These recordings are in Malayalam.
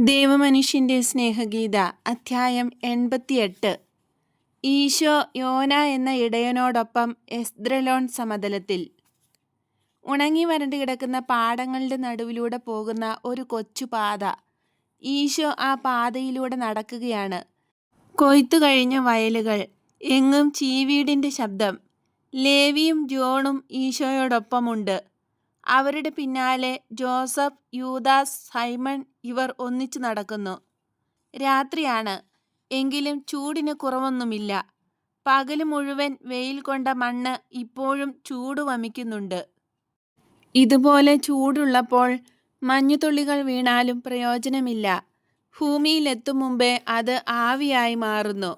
ദേവമനുഷ്യന്റെ സ്നേഹഗീത അധ്യായം എൺപത്തിയെട്ട്. ഈശോ യോന എന്ന ഇടയനോടൊപ്പം എസ്ദ്രലോൺ സമതലത്തിൽ. ഉണങ്ങി വരണ്ട് കിടക്കുന്ന പാടങ്ങളുടെ നടുവിലൂടെ പോകുന്ന ഒരു കൊച്ചു പാത. ഈശോ ആ പാതയിലൂടെ നടക്കുകയാണ്. കൊയ്ത്തു കഴിഞ്ഞ വയലുകൾ എങ്ങും ചീവീടിന്റെ ശബ്ദം. ലേവിയും ജോണും ഈശോയോടൊപ്പമുണ്ട്. അവരുടെ പിന്നാലെ ജോസഫ് യൂദാസ് സൈമൺ ഇവർ ഒന്നിച്ചു നടക്കുന്നു. രാത്രിയാണ്. എങ്കിലും ചൂടിന് കുറവൊന്നുമില്ല. പകൽ മുഴുവൻ വെയിൽ കൊണ്ട മണ്ണ് ഇപ്പോഴും ചൂട് വമിക്കുന്നുണ്ട്. ഇതുപോലെ ചൂടുള്ളപ്പോൾ മഞ്ഞുതുള്ളികൾ വീണാലും പ്രയോജനമില്ല. ഭൂമിയിലെത്തും മുമ്പേ അത് ആവിയായി മാറുന്നു.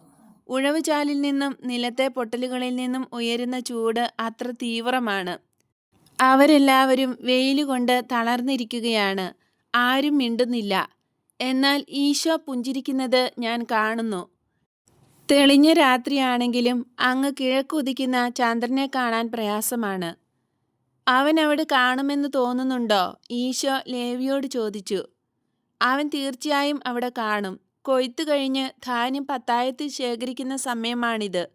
ഉഴവുചാലിൽ നിന്നും നിലത്തെ പൊട്ടലുകളിൽ നിന്നും ഉയരുന്ന ചൂട് അത്ര തീവ്രമാണ്. അവരെല്ലാവരും വെയിലുകൊണ്ട് തളർന്നിരിക്കുകയാണ്. ആരും മിണ്ടുന്നില്ല. എന്നാൽ ഈശോ പുഞ്ചിരിക്കുന്നത് ഞാൻ കാണുന്നു. തെളിഞ്ഞ രാത്രിയാണെങ്കിലും അങ്ങ് കിഴക്കുദിക്കുന്ന ചന്ദ്രനെ കാണാൻ പ്രയാസമാണ്. അവൻ അവിടെ കാണുമെന്ന് തോന്നുന്നുണ്ടോ? ഈശോ ലേവിയോട് ചോദിച്ചു. അവൻ തീർച്ചയായും അവിടെ കാണും. കൊയ്ത്തു കഴിഞ്ഞ് ധാന്യം പത്തായത്തിൽ ശേഖരിക്കുന്ന സമയമാണിത്.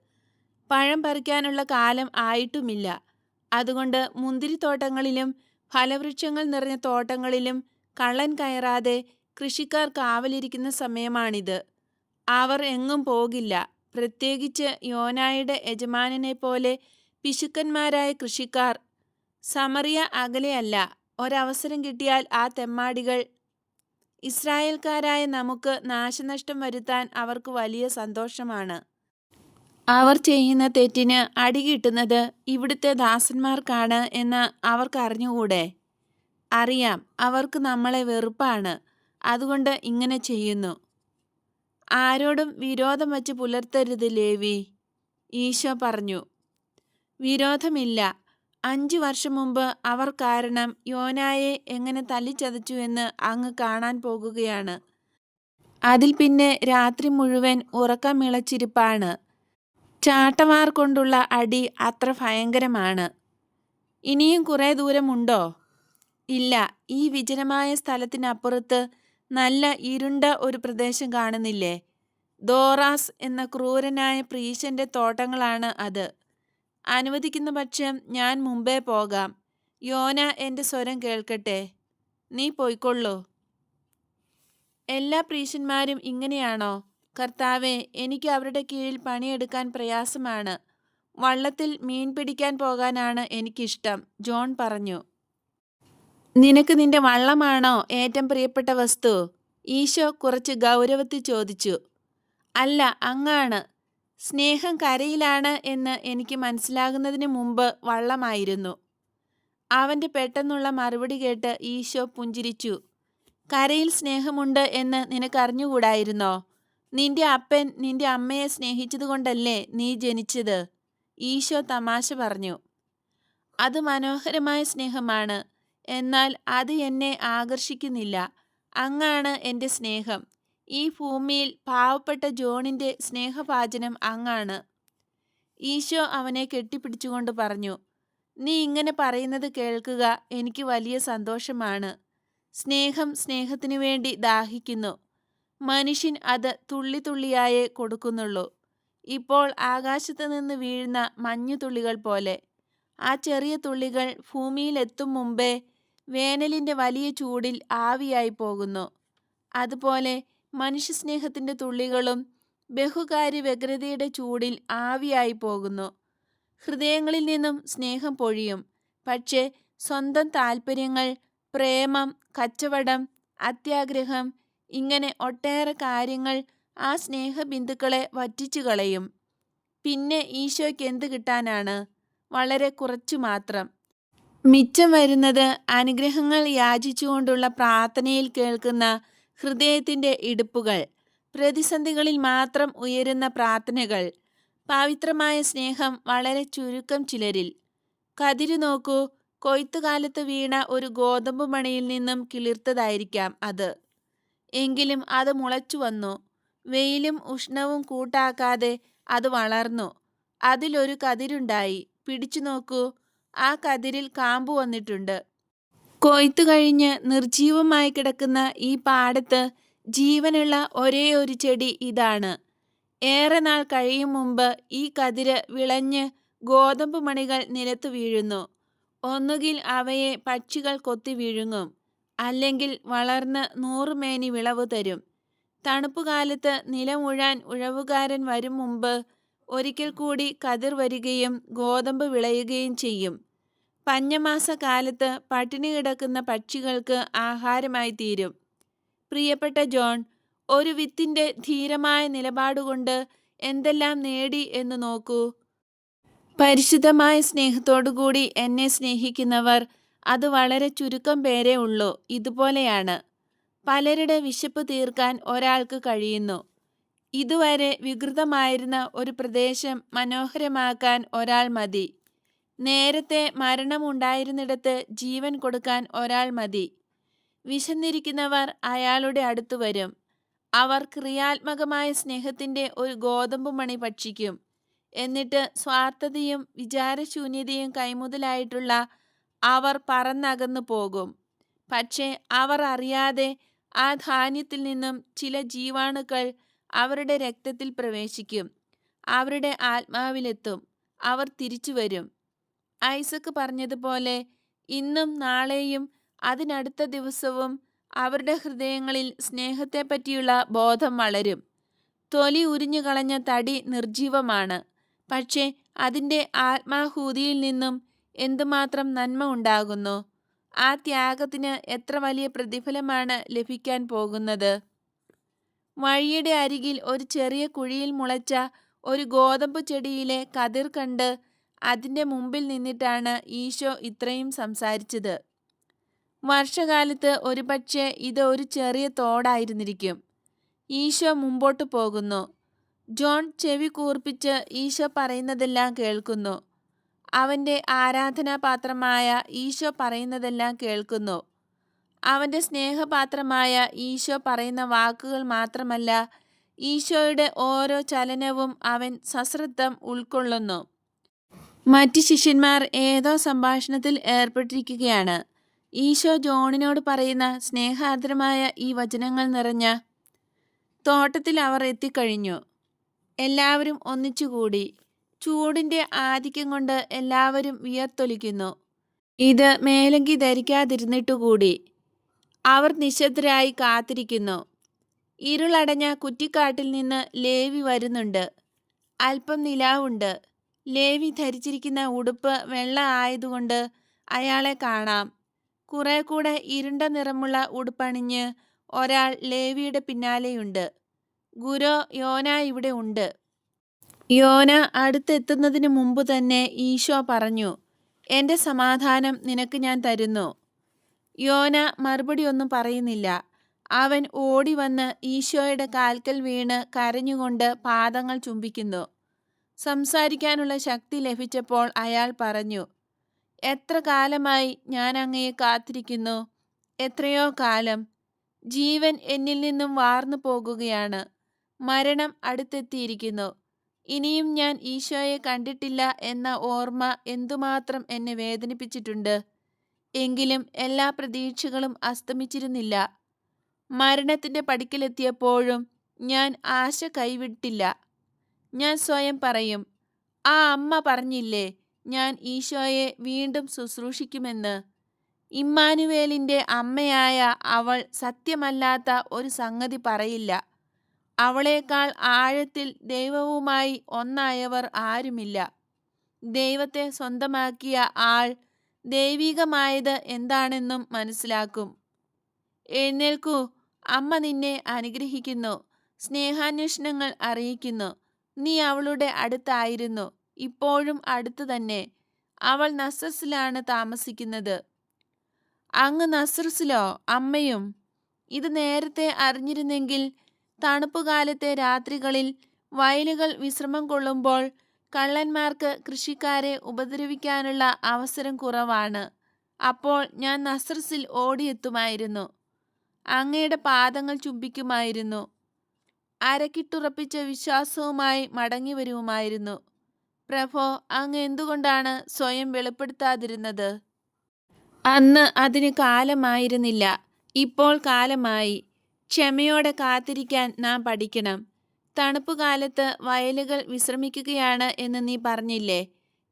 പഴം പറിക്കാനുള്ള കാലം ആയിട്ടുമില്ല. അതുകൊണ്ട് മുന്തിരിത്തോട്ടങ്ങളിലും ഫലവൃക്ഷങ്ങൾ നിറഞ്ഞ തോട്ടങ്ങളിലും കള്ളൻ കയറാതെ കൃഷിക്കാർ കാവലിരിക്കുന്ന സമയമാണിത്. അവർ എങ്ങും പോകില്ല. പ്രത്യേകിച്ച് യോനായുടെ യജമാനനെ പോലെ പിശുക്കന്മാരായ കൃഷിക്കാർ. സമറിയ അകലെയല്ല ഒരവസരം കിട്ടിയാൽ ആ തെമ്മാടികൾ. ഇസ്രായേൽക്കാരായ നമുക്ക് നാശനഷ്ടം വരുത്താൻ അവർക്ക് വലിയ സന്തോഷമാണ്. അവർ ചെയ്യുന്ന തെറ്റിന് അടി കിട്ടുന്നത് ഇവിടുത്തെ ദാസന്മാർക്കാണ് എന്ന് അവർക്ക് അറിഞ്ഞുകൂടെ? അറിയാം അവർക്ക് നമ്മളെ വെറുപ്പാണ്. അതുകൊണ്ട് ഇങ്ങനെ ചെയ്യുന്നു. ആരോടും വിരോധം വച്ച് പുലർത്തരുത് ലേവി. ഈശോ പറഞ്ഞു. വിരോധമില്ല. അഞ്ചു വർഷം മുമ്പ് അവർ കാരണം യോനായെ എങ്ങനെ തല്ലിച്ചതച്ചു എന്ന് അങ്ങ് കാണാൻ പോകുകയാണ്. അതിൽ പിന്നെ രാത്രി മുഴുവൻ ഉറക്കമിളച്ചിരിപ്പാണ് ചാട്ടവാർ കൊണ്ടുള്ള അടി അത്ര ഭയങ്കരമാണ്. ഇനിയും കുറേ ദൂരമുണ്ടോ? ഇല്ല. ഈ വിജനമായ സ്ഥലത്തിനപ്പുറത്ത് നല്ല ഇരുണ്ട ഒരു പ്രദേശം കാണുന്നില്ലേ? ദോറാസ് എന്ന ക്രൂരനായ പ്രീശന്റെ തോട്ടങ്ങളാണ് അത്. അനുവദിക്കുന്ന പക്ഷം ഞാൻ മുമ്പേ പോകാം. യോന എന്റെ സ്വരം കേൾക്കട്ടെ. നീ പോയിക്കൊള്ളൂ. എല്ലാ പ്രീശന്മാരും ഇങ്ങനെയാണോ? കർത്താവെ എനിക്ക് അവരുടെ കീഴിൽ പണിയെടുക്കാൻ പ്രയാസമാണ്. വള്ളത്തിൽ മീൻ പിടിക്കാൻ പോകാനാണ് എനിക്കിഷ്ടം ജോൺ പറഞ്ഞു. നിനക്ക് നിന്റെ വള്ളമാണോ ഏറ്റവും പ്രിയപ്പെട്ട വസ്തു? ഈശോ കുറച്ച് ഗൗരവത്തിൽ ചോദിച്ചു. അല്ല അങ്ങാണ്. സ്നേഹം കരയിലാണ് എന്ന് എനിക്ക് മനസ്സിലാകുന്നതിന് മുമ്പ് വള്ളമായിരുന്നു. അവന്റെ പെട്ടെന്നുള്ള മറുപടി കേട്ട് ഈശോ പുഞ്ചിരിച്ചു. കരയിൽ സ്നേഹമുണ്ട് എന്ന് നിനക്കറിഞ്ഞുകൂടായിരുന്നോ? നിന്റെ അപ്പൻ നിന്റെ അമ്മയെ സ്നേഹിച്ചതുകൊണ്ടല്ലേ നീ ജനിച്ചത്? ഈശോ തമാശ പറഞ്ഞു. അത് മനോഹരമായ സ്നേഹമാണ്. എന്നാൽ അത് എന്നെ ആകർഷിക്കുന്നില്ല. അങ്ങാണ് എന്റെ സ്നേഹം. ഈ ഭൂമിയിൽ പാവപ്പെട്ട ജോണിന്റെ സ്നേഹപാചനം അങ്ങാണ്. ഈശോ അവനെ കെട്ടിപ്പിടിച്ചുകൊണ്ട് പറഞ്ഞു നീ ഇങ്ങനെ പറയുന്നത് കേൾക്കുക എനിക്ക് വലിയ സന്തോഷമാണ്. സ്നേഹം സ്നേഹത്തിനു വേണ്ടി ദാഹിക്കുന്നു. മനുഷ്യൻ അത് തുള്ളി തുള്ളിയായേ കൊടുക്കുന്നുള്ളൂ. ഇപ്പോൾ ആകാശത്ത് നിന്ന് വീഴുന്ന മഞ്ഞുതുള്ളികൾ പോലെ. ആ ചെറിയ തുള്ളികൾ ഭൂമിയിലെത്തും മുമ്പേ വേനലിന്റെ വലിയ ചൂടിൽ ആവിയായി പോകുന്നു. അതുപോലെ മനുഷ്യസ്നേഹത്തിന്റെ തുള്ളികളും ബഹുകാര്യ വ്യഗ്രതയുടെ ചൂടിൽ ആവിയായി പോകുന്നു. ഹൃദയങ്ങളിൽ നിന്നും സ്നേഹം പൊഴിയും. പക്ഷേ സ്വന്തം താൽപ്പര്യങ്ങൾ പ്രേമം കച്ചവടം അത്യാഗ്രഹം ഇങ്ങനെ ഒട്ടേറെ കാര്യങ്ങൾ ആ സ്നേഹബിന്ദുക്കളെ വറ്റിച്ചു കളയും പിന്നെ ഈശോയ്ക്ക് എന്ത് കിട്ടാനാണ്? വളരെ കുറച്ചു മാത്രം. മിച്ചം വരുന്നത് അനുഗ്രഹങ്ങൾ യാചിച്ചുകൊണ്ടുള്ള പ്രാർത്ഥനയിൽ കേൾക്കുന്ന ഹൃദയത്തിന്റെ ഇടുപ്പുകൾ പ്രതിസന്ധികളിൽ മാത്രം ഉയരുന്ന പ്രാർത്ഥനകൾ പവിത്രമായ സ്നേഹം വളരെ ചുരുക്കം ചിലരിൽ. കതിരു നോക്കൂ കൊയ്ത്തുകാലത്ത് വീണ ഒരു ഗോതമ്പ് മണിയിൽ നിന്നും കിളിർത്തതായിരിക്കാം അത്. എങ്കിലും അത് മുളച്ചു വന്നു. വെയിലും ഉഷ്ണവും കൂട്ടാക്കാതെ അത് വളർന്നു. അതിലൊരു കതിരുണ്ടായി. പിടിച്ചു നോക്കൂ. ആ കതിരിൽ കാമ്പ് വന്നിട്ടുണ്ട്. കൊയ്ത്തു കഴിഞ്ഞ് നിർജീവമായി കിടക്കുന്ന ഈ പാടത്ത് ജീവനുള്ള ഒരേ ഒരു ചെടി ഇതാണ്. ഏറെ നാൾ കഴിയും മുമ്പ് ഈ കതിര് വിളഞ്ഞ് ഗോതമ്പ് മണികൾ നിലത്തു വീഴുന്നു. ഒന്നുകിൽ അവയെ പക്ഷികൾ കൊത്തി വിഴുങ്ങും. അല്ലെങ്കിൽ വളർന്ന് നൂറുമേനി വിളവ് തരും. തണുപ്പുകാലത്ത് നിലമുഴാൻ ഉഴവുകാരൻ വരും മുമ്പ് ഒരിക്കൽ കൂടി കതിർ വരികയും ഗോതമ്പ് വിളയുകയും ചെയ്യും. പഞ്ഞമാസ കാലത്ത് പട്ടിണി കിടക്കുന്ന പക്ഷികൾക്ക് ആഹാരമായി തീരും പ്രിയപ്പെട്ട ജോൺ ഒരു വിത്തിന്റെ ധീരമായ നിലപാടുകൊണ്ട് എന്തെല്ലാം നേടി എന്ന് നോക്കൂ. പരിശുദ്ധമായ സ്നേഹത്തോടുകൂടി എന്നെ സ്നേഹിക്കുന്നവർ അത് വളരെ ചുരുക്കം പേരേ ഉള്ളൂ. ഇതുപോലെയാണ്. പലരുടെ വിശപ്പ് തീർക്കാൻ ഒരാൾക്ക് കഴിയുന്നു. ഇതുവരെ വികൃതമായിരുന്ന ഒരു പ്രദേശം മനോഹരമാക്കാൻ ഒരാൾ മതി. നേരത്തെ മരണമുണ്ടായിരുന്നിടത്ത് ജീവൻ കൊടുക്കാൻ ഒരാൾ മതി. വിശന്നിരിക്കുന്നവർ അയാളുടെ അടുത്തു വരും. അവർ ക്രിയാത്മകമായ സ്നേഹത്തിന്റെ ഒരു ഗോതമ്പ് മണി ഭക്ഷിക്കും. എന്നിട്ട് സ്വാർത്ഥതയും വിചാരശൂന്യതയും കൈമുതലായിട്ടുള്ള അവർ പറന്നകന്നു പോകും. പക്ഷേ അവർ അറിയാതെ ആ ധാന്യത്തിൽ നിന്നും ചില ജീവാണുക്കൾ അവരുടെ രക്തത്തിൽ പ്രവേശിക്കും. അവരുടെ ആത്മാവിലെത്തും. അവർ തിരിച്ചു വരും. ഐസക്ക് പറഞ്ഞതുപോലെ ഇന്നും നാളെയും അതിനടുത്ത ദിവസവും അവരുടെ ഹൃദയങ്ങളിൽ സ്നേഹത്തെപ്പറ്റിയുള്ള ബോധം വളരും. തൊലി ഉരിഞ്ഞു കളഞ്ഞ തടി നിർജീവമാണ് പക്ഷേ അതിന്റെ ആത്മാഹൂതിയിൽ നിന്നും എന്തുമാത്രം നന്മ ഉണ്ടാകുന്നു? ആ ത്യാഗത്തിന് എത്ര വലിയ പ്രതിഫലമാണ് ലഭിക്കാൻ പോകുന്നത്? വഴിയുടെ അരികിൽ ഒരു ചെറിയ കുഴിയിൽ മുളച്ച ഒരു ഗോതമ്പ് ചെടിയിലെ കതിർ കണ്ട് അതിന്റെ മുമ്പിൽ നിന്നിട്ടാണ് ഈശോ ഇത്രയും സംസാരിച്ചത്. വർഷകാലത്ത് ഒരുപക്ഷെ ഇത് ഒരു ചെറിയ തോടായിരുന്നിരിക്കും. ഈശോ മുമ്പോട്ട് പോകുന്നു. ജോൺ ചെവി കൂർപ്പിച്ച് ഈശോ പറയുന്നതെല്ലാം കേൾക്കുന്നു. അവന്റെ ആരാധനാപാത്രമായ ഈശോ പറയുന്നതെല്ലാം കേൾക്കുന്നു. അവന്റെ സ്നേഹപാത്രമായ ഈശോ പറയുന്ന വാക്കുകൾ മാത്രമല്ല ഈശോയുടെ ഓരോ ചലനവും അവൻ സശ്രദ്ധം ഉൾക്കൊള്ളുന്നു. മറ്റ് ശിഷ്യന്മാർ ഏതോ സംഭാഷണത്തിൽ ഏർപ്പെട്ടിരിക്കുകയാണ്. ഈശോ ജോണിനോട് പറയുന്ന സ്നേഹാർദ്രമായ ഈ വചനങ്ങൾ നിറഞ്ഞ തോട്ടത്തിൽ അവർ എത്തിക്കഴിഞ്ഞു. എല്ലാവരും ഒന്നിച്ചുകൂടി. ചൂടിന്റെ ആധിക്യം കൊണ്ട് എല്ലാവരും വിയർത്തൊലിക്കുന്നു. ഇത് മേലങ്കി ധരിക്കാതിരുന്നിട്ടുകൂടി അവർ നിശബ്ദരായി കാത്തിരിക്കുന്നു. ഇരുളടഞ്ഞ കുറ്റിക്കാട്ടിൽ നിന്ന് ലേവി വരുന്നുണ്ട്. അല്പം നിലാവുണ്ട്. ലേവി ധരിച്ചിരിക്കുന്ന ഉടുപ്പ് വെള്ള ആയതുകൊണ്ട് അയാളെ കാണാം. കുറെ കൂടെ ഇരുണ്ട നിറമുള്ള ഉടുപ്പണിഞ്ഞ് ഒരാൾ ലേവിയുടെ പിന്നാലെയുണ്ട്. ഗുരോ യോന ഇവിടെ ഉണ്ട്. യോന അടുത്തെത്തുന്നതിന് മുമ്പ് തന്നെ ഈശോ പറഞ്ഞു എന്റെ സമാധാനം നിനക്ക് ഞാൻ തരുന്നു. യോന മറുപടി ഒന്നും പറയുന്നില്ല. അവൻ ഓടി വന്ന് ഈശോയുടെ കാൽക്കൽ വീണ് കരഞ്ഞുകൊണ്ട് പാദങ്ങൾ ചുംബിക്കുന്നു. സംസാരിക്കാനുള്ള ശക്തി ലഭിച്ചപ്പോൾ അയാൾ പറഞ്ഞു എത്ര കാലമായി ഞാൻ അങ്ങയെ കാത്തിരിക്കുന്നു. എത്രയോ കാലം. ജീവൻ എന്നിൽ നിന്നും വാർന്നു പോകുകയാണ്. മരണം അടുത്തെത്തിയിരിക്കുന്നു. ഇനിയും ഞാൻ ഈശോയെ കണ്ടിട്ടില്ല എന്ന ഓർമ്മ എന്തുമാത്രം എന്നെ വേദനിപ്പിച്ചിട്ടുണ്ട്. എങ്കിലും എല്ലാ പ്രതീക്ഷകളും അസ്തമിച്ചിരുന്നില്ല. മരണത്തിന്റെ പടിക്കലെത്തിയപ്പോഴും ഞാൻ ആശ കൈവിട്ടില്ല. ഞാൻ സ്വയം പറയും ആ അമ്മ പറഞ്ഞില്ലേ ഞാൻ ഈശോയെ വീണ്ടും ശുശ്രൂഷിക്കുമെന്ന്. ഇമ്മാനുവേലിന്റെ അമ്മയായ അവൾ സത്യമല്ലാത്ത ഒരു സംഗതി പറയില്ല. അവളേക്കാൾ ആഴത്തിൽ ദൈവവുമായി ഒന്നായവർ ആരുമില്ല. ദൈവത്തെ സ്വന്തമാക്കിയ ആൾ ദൈവികമായത് എന്താണെന്നും മനസ്സിലാക്കും. എഴുന്നേൽക്കൂ. അമ്മ നിന്നെ അനുഗ്രഹിക്കുന്നു. സ്നേഹാന്വേഷണങ്ങൾ അറിയിക്കുന്നു. നീ അവളുടെ അടുത്തായിരുന്നു. ഇപ്പോഴും അടുത്തു തന്നെ. അവൾ നസ്രസിലാണ് താമസിക്കുന്നത്. അങ്ങ് നസ്രസിലോ അമ്മയും. ഇത് നേരത്തെ അറിഞ്ഞിരുന്നെങ്കിൽ തണുപ്പുകാലത്തെ രാത്രികളിൽ വയലുകൾ വിശ്രമം കൊള്ളുമ്പോൾ കള്ളന്മാർക്ക് കൃഷിക്കാരെ ഉപദ്രവിക്കാനുള്ള അവസരം കുറവാണ്. അപ്പോൾ ഞാൻ നസ്രസിൽ ഓടിയെത്തുമായിരുന്നു. അങ്ങയുടെ പാദങ്ങൾ ചുംബിക്കുമായിരുന്നു. അരക്കിട്ടുറപ്പിച്ച വിശ്വാസവുമായി മടങ്ങി വരുമായിരുന്നു പ്രഭോ അങ്ങ് എന്തുകൊണ്ടാണ് സ്വയം വെളിപ്പെടുത്താതിരുന്നത്? അന്ന് അതിന് കാലമായിരുന്നില്ല. ഇപ്പോൾ കാലമായി. ക്ഷമയോടെ കാത്തിരിക്കാൻ നാം പഠിക്കണം. തണുപ്പുകാലത്ത് വയലുകൾ വിശ്രമിക്കുകയാണ് എന്ന് നീ പറഞ്ഞില്ലേ?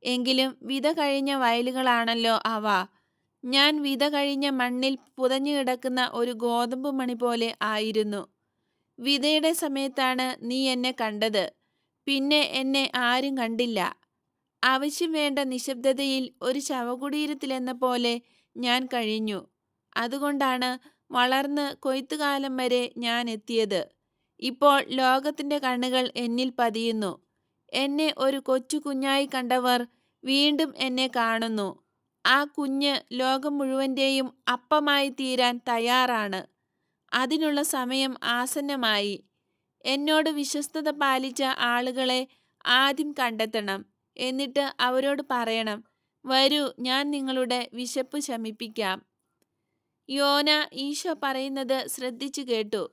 എങ്കിലും വിത കഴിഞ്ഞ വയലുകളാണല്ലോ അവ. ഞാൻ വിത കഴിഞ്ഞ മണ്ണിൽ പുതഞ്ഞു കിടക്കുന്ന ഒരു ഗോതമ്പ് മണി പോലെ ആയിരുന്നു. വിതയുടെ സമയത്താണ് നീ എന്നെ കണ്ടത്. പിന്നെ എന്നെ ആരും കണ്ടില്ല. ആവശ്യം വേണ്ട നിശബ്ദതയിൽ ഒരു ശവകുടീരത്തിലെന്ന പോലെ ഞാൻ കഴിഞ്ഞു. അതുകൊണ്ടാണ് വളർന്ന് കൊയ്ത്തുകാലം വരെ ഞാൻ എത്തിയത്. ഇപ്പോൾ ലോകത്തിന്റെ കണ്ണുകൾ എന്നിൽ പതിയുന്നു. എന്നെ ഒരു കൊച്ചു കുഞ്ഞായി കണ്ടവർ വീണ്ടും എന്നെ കാണുന്നു. ആ കുഞ്ഞ് ലോകം മുഴുവന്റെയും അപ്പമായി തീരാൻ തയ്യാറാണ്. അതിനുള്ള സമയം ആസന്നമായി. എന്നോട് വിശ്വസ്തത പാലിച്ച ആളുകളെ ആദ്യം കണ്ടെത്തണം. എന്നിട്ട് അവരോട് പറയണം വരൂ ഞാൻ നിങ്ങളുടെ വിശപ്പ് ശമിപ്പിക്കാം. യോന ഈശോ പറയുന്നത് ശ്രദ്ധിച്ചു കേട്ടു.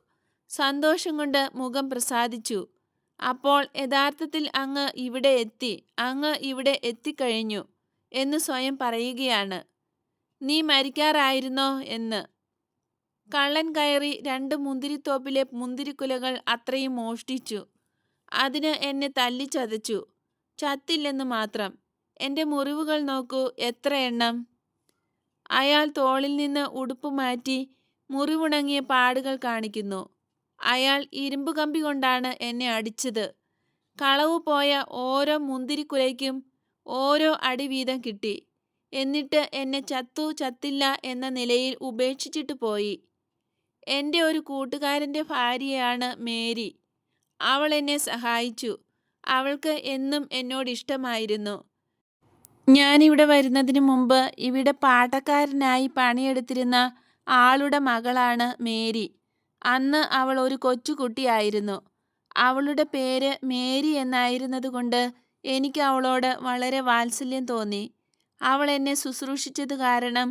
സന്തോഷം കൊണ്ട് മുഖം പ്രസാദിച്ചു. അപ്പോൾ യഥാർത്ഥത്തിൽ അങ്ങ് ഇവിടെ എത്തി അങ്ങ് ഇവിടെ എത്തിക്കഴിഞ്ഞു എന്ന് സ്വയം പറയുകയാണ്. നീ മരിക്കാറായിരുന്നോ? എന്ന്. കള്ളൻ കയറി രണ്ട് മുന്തിരിത്തോപ്പിലെ മുന്തിരിക്കുലകൾ അത്രയും മോഷ്ടിച്ചു. അതിന് എന്നെ തല്ലിച്ചതച്ചു. ചത്തില്ലെന്ന് മാത്രം. എന്റെ മുറിവുകൾ നോക്കൂ എത്ര എണ്ണം? അയാൾ തോളിൽ നിന്ന് ഉടുപ്പ് മാറ്റി മുറിവുണങ്ങിയ പാടുകൾ കാണിക്കുന്നു. അയാൾ ഇരുമ്പ് കമ്പി കൊണ്ടാണ് എന്നെ അടിച്ചത്. കളവ് പോയ ഓരോ മുന്തിരിക്കുലയ്ക്കും ഓരോ അടി വീതം കിട്ടി. എന്നിട്ട് എന്നെ ചത്തു ചത്തില്ല എന്ന നിലയിൽ ഉപേക്ഷിച്ചിട്ട് പോയി. എന്റെ ഒരു കൂട്ടുകാരന്റെ ഭാര്യയാണ് മേരി. അവൾ എന്നെ സഹായിച്ചു. അവൾക്ക് എന്നും എന്നോട് ഇഷ്ടമായിരുന്നു. ഞാനിവിടെ വരുന്നതിന് മുമ്പ് ഇവിടെ പാട്ടക്കാരനായി പണിയെടുത്തിരുന്ന ആളുടെ മകളാണ് മേരി. അന്ന് അവൾ ഒരു കൊച്ചുകുട്ടിയായിരുന്നു. അവളുടെ പേര് മേരി എന്നായിരുന്നതുകൊണ്ട് എനിക്ക് അവളോട് വളരെ വാത്സല്യം തോന്നി. അവൾ എന്നെ ശുശ്രൂഷിച്ചത് കാരണം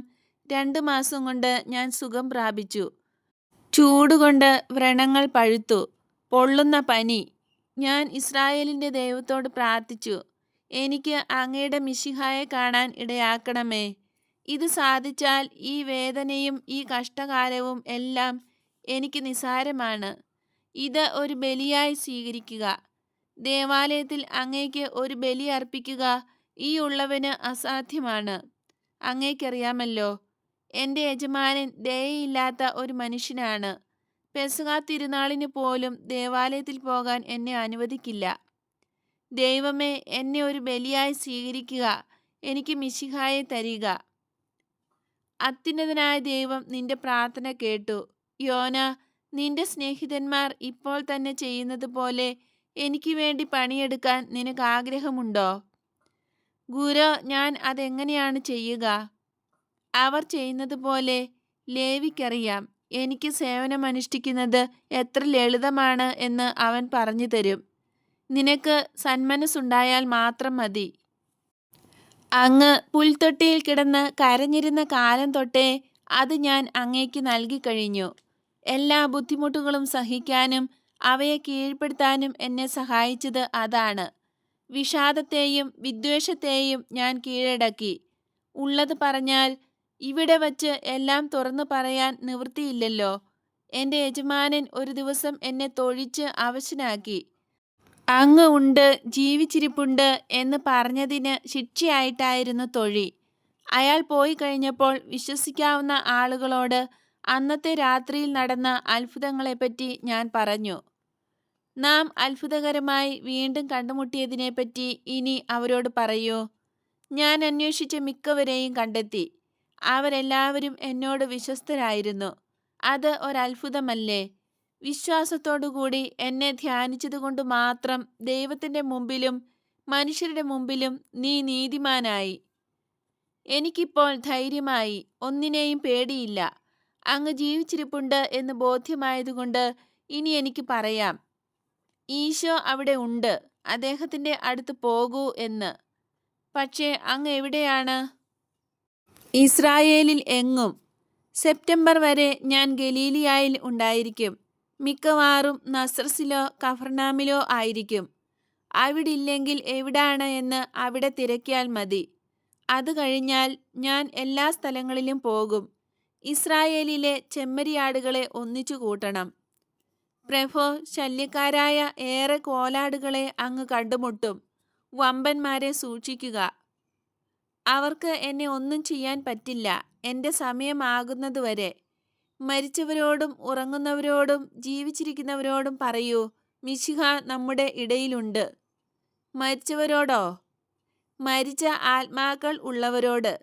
രണ്ട് മാസം കൊണ്ട് ഞാൻ സുഖം പ്രാപിച്ചു. ചൂടുകൊണ്ട് വ്രണങ്ങൾ പഴുത്തു. പൊള്ളുന്ന പനി. ഞാൻ ഇസ്രായേലിന്റെ ദൈവത്തോട് പ്രാർത്ഥിച്ചു. എനിക്ക് അങ്ങയുടെ മിശിഹായെ കാണാൻ ഇടയാക്കണമേ. ഇത് സാധിച്ചാൽ ഈ വേദനയും ഈ കഷ്ടകാലവും എല്ലാം എനിക്ക് നിസാരമാണ്. ഇത് ഒരു ബലിയായി സ്വീകരിക്കുക. ദേവാലയത്തിൽ അങ്ങേക്ക് ഒരു ബലി അർപ്പിക്കുക ഈ ഉള്ളവന് അസാധ്യമാണ്. അങ്ങേക്കറിയാമല്ലോ എന്റെ യജമാനൻ ദയയില്ലാത്ത ഒരു മനുഷ്യനാണ്. പെസുക തിരുനാളിന് പോലും ദേവാലയത്തിൽ പോകാൻ എന്നെ അനുവദിക്കില്ല. ദൈവമേ എന്നെ ഒരു ബലിയായി സ്വീകരിക്കുക. എനിക്ക് മിശിഹായെ തരിക. അത്യുന്നതനായ ദൈവം നിന്റെ പ്രാർത്ഥന കേട്ടു. യോന നിന്റെ സ്നേഹിതന്മാർ ഇപ്പോൾ തന്നെ ചെയ്യുന്നത് പോലെ എനിക്ക് വേണ്ടി പണിയെടുക്കാൻ നിനക്ക് ആഗ്രഹമുണ്ടോ? ഗുരു ഞാൻ അതെങ്ങനെയാണ് ചെയ്യുക? അവർ ചെയ്യുന്നത് പോലെ ലേവിക്കറിയാം. എനിക്ക് സേവനമനുഷ്ഠിക്കുന്നത് എത്ര ലളിതമാണ് എന്ന് അവൻ പറഞ്ഞു തരും. നിനക്ക് സന്മനസ്സുണ്ടായാൽ മാത്രം മതി. അങ്ങ് പുൽത്തൊട്ടിയിൽ കിടന്ന് കരഞ്ഞിരുന്ന കാലം തൊട്ടേ അത് ഞാൻ അങ്ങേക്ക് നൽകിക്കഴിഞ്ഞു എല്ലാ ബുദ്ധിമുട്ടുകളും സഹിക്കാനും അവയെ കീഴ്പ്പെടുത്താനും എന്നെ സഹായിച്ചത് അതാണ്. വിഷാദത്തെയും വിദ്വേഷത്തെയും ഞാൻ കീഴടക്കി. ഉള്ളത് പറഞ്ഞാൽ ഇവിടെ വച്ച് എല്ലാം തുറന്നു പറയാൻ നിവൃത്തിയില്ലല്ലോ. എന്റെ യജമാനൻ ഒരു ദിവസം എന്നെ തൊഴിച്ച് അവശനാക്കി. അങ്ങ് ഉണ്ട് ജീവിച്ചിരിപ്പുണ്ട് എന്ന് പറഞ്ഞതിന് ശിക്ഷയായിട്ടായിരുന്നു തൊഴി. അയാൾ പോയി കഴിഞ്ഞപ്പോൾ വിശ്വസിക്കാവുന്ന ആളുകളോട് അന്നത്തെ രാത്രിയിൽ നടന്ന അത്ഭുതങ്ങളെപ്പറ്റി ഞാൻ പറഞ്ഞു. നാം അത്ഭുതകരമായി വീണ്ടും കണ്ടുമുട്ടിയതിനെപ്പറ്റി ഇനി അവരോട് പറയൂ. ഞാൻ അന്വേഷിച്ച മിക്കവരെയും കണ്ടെത്തി. അവരെല്ലാവരും എന്നോട് വിശ്വസ്തരായിരുന്നു. അത് ഒരത്ഭുതമല്ലേ? വിശ്വാസത്തോടുകൂടി എന്നെ ധ്യാനിച്ചതുകൊണ്ട് മാത്രം ദൈവത്തിന്റെ മുമ്പിലും മനുഷ്യരുടെ മുമ്പിലും നീ നീതിമാനായി. എനിക്കിപ്പോൾ ധൈര്യമായി ഒന്നിനെയും പേടിയില്ല. അങ്ങ് ജീവിച്ചിരിപ്പുണ്ട് എന്ന് ബോധ്യമായതുകൊണ്ട് ഇനി എനിക്ക് പറയാം. ഈശോ അവിടെ ഉണ്ട്. അദ്ദേഹത്തിന്റെ അടുത്ത് പോകൂ എന്ന്. പക്ഷേ അങ്ങ് എവിടെയാണ്? ഇസ്രായേലിൽ എങ്ങും. സെപ്റ്റംബർ വരെ ഞാൻ ഗലീലിയായിൽ ഉണ്ടായിരിക്കും. മിക്കവാറും നസ്രസിലോ കഫർനാമിലോ ആയിരിക്കും. അവിടില്ലെങ്കിൽ എവിടാണ് എന്ന് അവിടെ തിരക്കിയാൽ മതി. അത് കഴിഞ്ഞാൽ ഞാൻ എല്ലാ സ്ഥലങ്ങളിലും പോകും. ഇസ്രായേലിലെ ചെമ്മരിയാടുകളെ ഒന്നിച്ചു കൂട്ടണം. പ്രഭോ ശല്യക്കാരായ ഏറെ കോലാടുകളെ അങ്ങ് കണ്ടുമുട്ടും. വമ്പന്മാരെ സൂക്ഷിക്കുക. അവർക്ക് എന്നെ ഒന്നും ചെയ്യാൻ പറ്റില്ല. എന്റെ സമയമാകുന്നതുവരെ മരിച്ചവരോടും ഉറങ്ങുന്നവരോടും ജീവിച്ചിരിക്കുന്നവരോടും പറയൂ മിശിഹ നമ്മുടെ ഇടയിലുണ്ട്. മരിച്ചവരോടോ? മരിച്ച ആത്മാക്കൾ ഉള്ളവരോട്.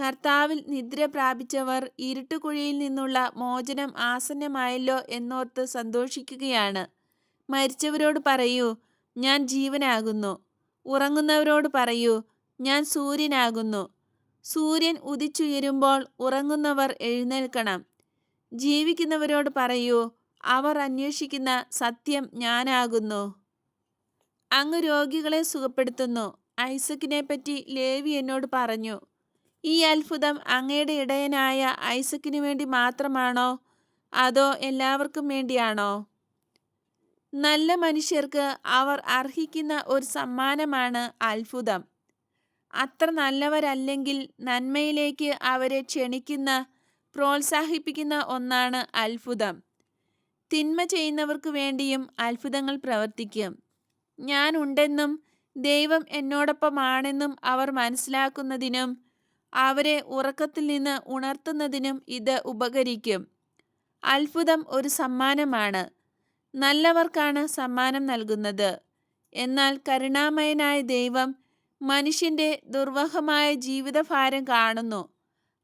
കർത്താവിൽ നിദ്ര പ്രാപിച്ചവർ ഇരുട്ടുകുഴിയിൽ നിന്നുള്ള മോചനം ആസന്നമായല്ലോ എന്നോർത്ത് സന്തോഷിക്കുകയാണ്. മരിച്ചവരോട് പറയൂ ഞാൻ ജീവനാകുന്നു. ഉറങ്ങുന്നവരോട് പറയൂ ഞാൻ സൂര്യനാകുന്നു. സൂര്യൻ ഉദിച്ചുയരുമ്പോൾ ഉറങ്ങുന്നവർ എഴുന്നേൽക്കണം. ജീവിക്കുന്നവരോട് പറയൂ അവർ അന്വേഷിക്കുന്ന സത്യം ഞാനാകുന്നു. അങ്ങ് രോഗികളെ സുഖപ്പെടുത്തുന്നു. ഐസക്കിനെ പറ്റി ലേവി എന്നോട് പറഞ്ഞു ഈ അത്ഭുതം അങ്ങയുടെ ഇടയനായ ഐസക്കിന് വേണ്ടി മാത്രമാണോ? അതോ എല്ലാവർക്കും വേണ്ടിയാണോ? നല്ല മനുഷ്യർക്ക് അവർ അർഹിക്കുന്ന ഒരു സമ്മാനമാണ് അത്ഭുതം. അത്ര നല്ലവരല്ലെങ്കിൽ നന്മയിലേക്ക് അവരെ ക്ഷണിക്കുന്ന പ്രോത്സാഹിപ്പിക്കുന്ന ഒന്നാണ് അത്ഭുതം. തിന്മ ചെയ്യുന്നവർക്ക് വേണ്ടിയും അത്ഭുതങ്ങൾ പ്രവർത്തിക്കും. ഞാൻ ഉണ്ടെന്നും ദൈവം എന്നോടൊപ്പമാണെന്നും അവർ മനസ്സിലാക്കുന്നതിനും അവരെ ഉറക്കത്തിൽ നിന്ന് ഉണർത്തുന്നതിനും ഇത് ഉപകരിക്കും. അത്ഭുതം ഒരു സമ്മാനമാണ്. നല്ലവർക്കാണ് സമ്മാനം നൽകുന്നത്. എന്നാൽ കരുണാമയനായ ദൈവം മനുഷ്യന്റെ ദുർവഹമായ ജീവിതഭാരം കാണുന്നു.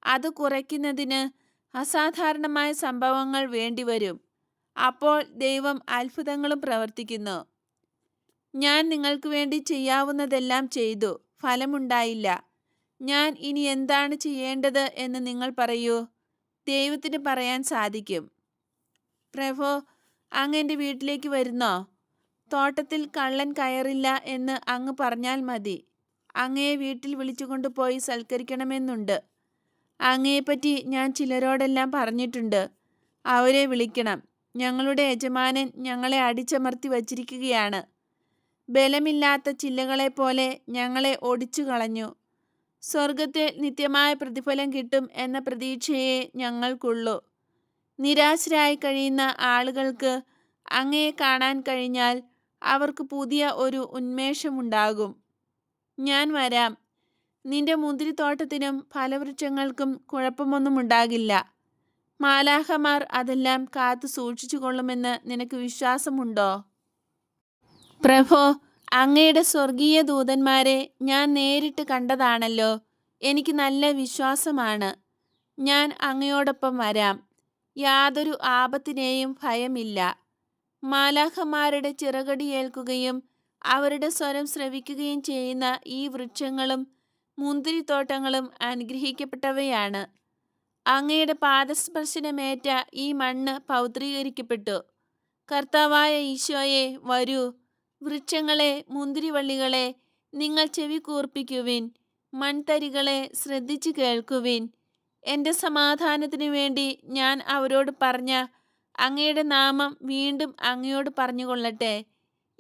അത് കുറയ്ക്കുന്നതിന് അസാധാരണമായ സംഭവങ്ങൾ വേണ്ടിവരും. അപ്പോൾ ദൈവം അത്ഭുതങ്ങളും പ്രവർത്തിക്കുന്നു. ഞാൻ നിങ്ങൾക്ക് വേണ്ടി ചെയ്യാവുന്നതെല്ലാം ചെയ്തു. ഫലമുണ്ടായില്ല. ഞാൻ ഇനി എന്താണ് ചെയ്യേണ്ടത് എന്ന് നിങ്ങൾ പറയൂ. ദൈവത്തിന് പറയാൻ സാധിക്കും. പ്രഭോ അങ്ങ് എന്റെ വീട്ടിലേക്ക് വരുന്നോ? തോട്ടത്തിൽ കള്ളൻ കയറില്ല എന്ന് അങ്ങ് പറഞ്ഞാൽ മതി. അങ്ങയെ വീട്ടിൽ വിളിച്ചുകൊണ്ടുപോയി സൽക്കരിക്കണമെന്നുണ്ട്. അങ്ങയെപ്പറ്റി ഞാൻ ചിലരോടെല്ലാം പറഞ്ഞിട്ടുണ്ട്. അവരെ വിളിക്കണം. ഞങ്ങളുടെ യജമാനൻ ഞങ്ങളെ അടിച്ചമർത്തി വച്ചിരിക്കുകയാണ്. ബലമില്ലാത്ത ചില്ലകളെപ്പോലെ ഞങ്ങളെ ഒടിച്ചു കളഞ്ഞു സ്വർഗത്തിൽ നിത്യമായ പ്രതിഫലം കിട്ടും എന്ന പ്രതീക്ഷയെ ഞങ്ങൾക്കുള്ളൂ. നിരാശരായി കഴിയുന്ന ആളുകൾക്ക് അങ്ങയെ കാണാൻ കഴിഞ്ഞാൽ അവർക്ക് പുതിയ ഒരു ഉന്മേഷമുണ്ടാകും. ഞാൻ വരാം. നിന്റെ മുന്തിരിത്തോട്ടത്തിനും ഫലവൃക്ഷങ്ങൾക്കും കുഴപ്പമൊന്നും ഉണ്ടാകില്ല മാലാഹമാർ അതെല്ലാം കാത്തു സൂക്ഷിച്ചു കൊള്ളുമെന്ന് നിനക്ക് വിശ്വാസമുണ്ടോ? പ്രഭോ അങ്ങയുടെ സ്വർഗീയ ദൂതന്മാരെ ഞാൻ നേരിട്ട് കണ്ടതാണല്ലോ. എനിക്ക് നല്ല വിശ്വാസമാണ്. ഞാൻ അങ്ങയോടൊപ്പം വരാം. യാതൊരു ആപത്തിനെയും ഭയമില്ല. മാലാഖമാരുടെ ചിറകടിയേൽക്കുകയും അവരുടെ സ്വരം ശ്രവിക്കുകയും ചെയ്യുന്ന ഈ വൃക്ഷങ്ങളും മുന്തിരിത്തോട്ടങ്ങളും അനുഗ്രഹിക്കപ്പെട്ടവയാണ്. അങ്ങയുടെ പാദസ്പർശനമേറ്റ ഈ മണ്ണ് പൗത്രീകരിക്കപ്പെട്ടു. കർത്താവായ ഈശോയെ വരൂ വൃക്ഷങ്ങളെ മുന്തിരിവള്ളികളെ നിങ്ങൾ ചെവി കൂർപ്പിക്കുവിൻ മൺതരികളെ ശ്രദ്ധിച്ചു കേൾക്കുവിൻ. എന്റെ സമാധാനത്തിനു വേണ്ടി ഞാൻ അവരോട് പറഞ്ഞ അങ്ങയുടെ നാമം വീണ്ടും അങ്ങയോട് പറഞ്ഞുകൊള്ളട്ടെ.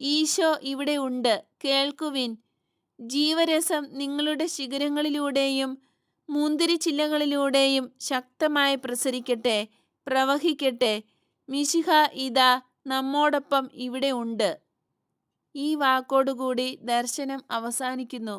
ഈശോ ഇവിടെ ഉണ്ട് കേൾക്കുവിൻ. ജീവരസം നിങ്ങളുടെ ശിഖരങ്ങളിലൂടെയും മുന്തിരിച്ചില്ലകളിലൂടെയും ശക്തമായി പ്രസരിക്കട്ടെ പ്രവഹിക്കട്ടെ. മിശിഹ ഇതാ നമ്മോടൊപ്പം ഇവിടെ ഉണ്ട്. ഈ വാക്കോടുകൂടി ദർശനം അവസാനിക്കുന്നു.